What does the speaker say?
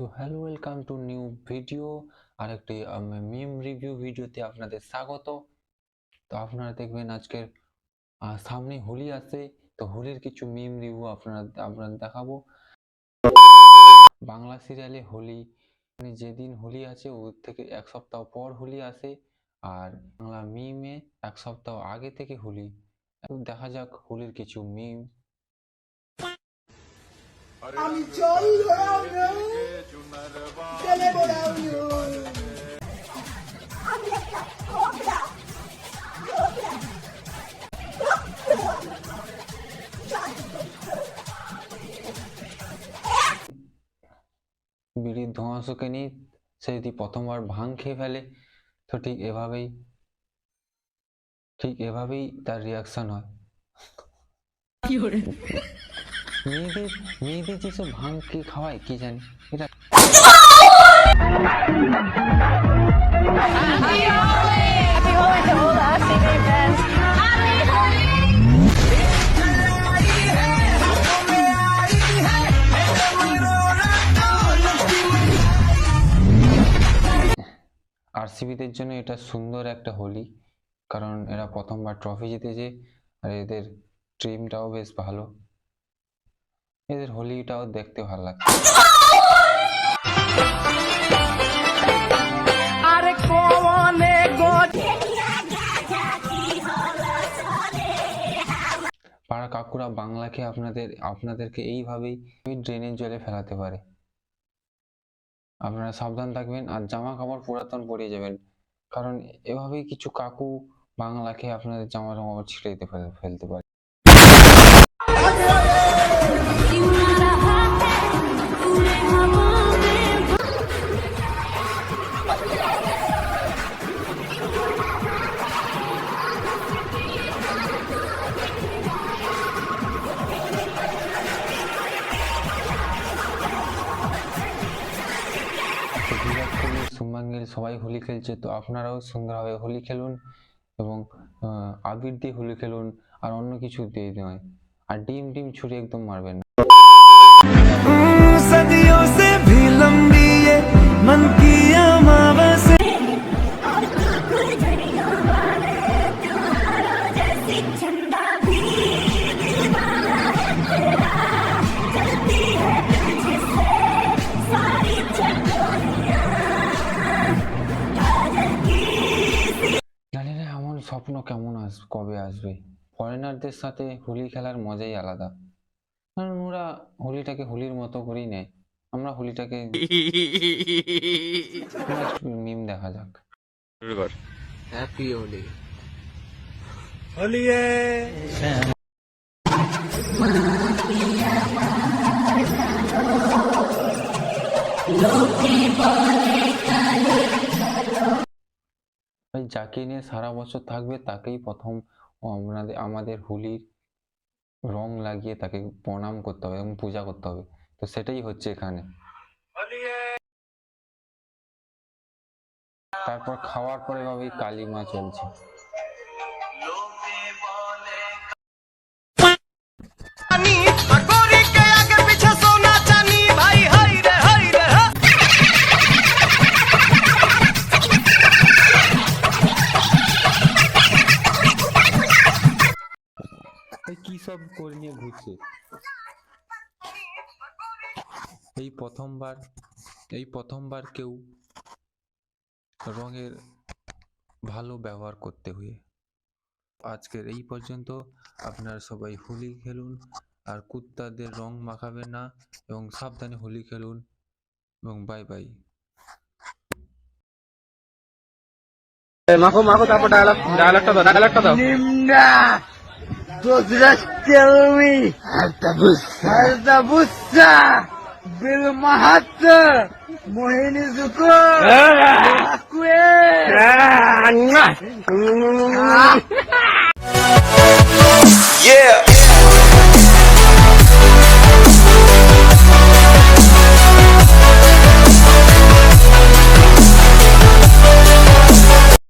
তো hello welcome to new video আর একটি meme review ভিডিওতে আপনাদের স্বাগত। তো আপনারা দেখবেন আজকের সামনে হোলি আছে। তো হোলির কিছু মিম রিভিউ আপনারা, আপনাদের দেখাবো। বাংলা সিরিয়ালে হোলি মানে যেদিন হোলি আছে ওর থেকে এক সপ্তাহ পর হোলি আসে। আর বাংলা মিমে এক সপ্তাহ আগে থেকে হোলি। দেখা যাক হোলির কিছু মিম আমি জল বোড়াবো বিড়ির ধোঁয়া শুকে নিয়ে সে যদি প্রথমবার ভাং খেয়ে ফেলে, তো ঠিক এভাবেই ঠিক এভাবেই তার রিয়াকশন হয়। মেয়েদের মেয়েদের যেসব ভাং কে খাওয়ায়, কি জানি এটা! আরসিবিদের জন্য এটা সুন্দর একটা হোলি, কারণ এরা প্রথমবার ট্রফি জিতেছে, আর এদের টিমটাও বেশ ভালো এদের হোলিটাও দেখতে ভালো লাগে পাড়া কাকুরা বাংলাকে আপনাদের আপনাদেরকে এইভাবেই ড্রেনের জলে ফেলাতে পারে। আপনারা সাবধান থাকবেন আর জামা কাপড় পুরাতন পরিয়ে যাবেন। কারণ এভাবেই কিছু কাকু বাংলাকে আপনাদের জামা কাপড় ছিঁড়ে দিতে ফেলতে পারে। বিরাট কোহলি শুভমান সবাই হোলি খেলছে, তো আপনারাও সুন্দরভাবে হোলি খেলুন এবং আবির দিয়ে হোলি খেলুন আর অন্য কিছু দিয়ে নয়। আর ডিম ডিম ছুরি একদম মারবেন না। স্বপ্ন কেমন আস কবে আসবে? ফরেনারদের সাথে হোলি খেলার মজাই আলাদা। কারণ ওরা হোলিটাকে হোলির মতো করেই নেয়। আমরা হোলিটাকে মিম দেখা যাক। ভাই যাকে নিয়ে সারা বছর থাকবে তাকেই প্রথম আমাদের আমাদের হোলির রং লাগিয়ে তাকে প্রণাম করতে হবে এবং পূজা করতে হবে। তো সেটাই হচ্ছে এখানে। তারপর খাওয়ার পরে এভাবেই কালিমা চলছে। সব করে নিয়ে ঘুরছে। এই প্রথমবার এই প্রথমবার কেউ রঙের ভালো ব্যবহার করতে হয়ে। আজকের এই পর্যন্ত আপনারা সবাই হোলি খেলুন আর কুত্তাদের রং মাখাবেন না এবং সাবধানে হোলি খেলুন এবং বাই বাই। মাখো মাখো তারপর ডায়লগ ডায়লগটা দাও ডায়লগটা দাও। Doz rachelmi harta busa harta busa Bil Mahatta! Mohini Zuko! Ah. Ah, ah. Yeah!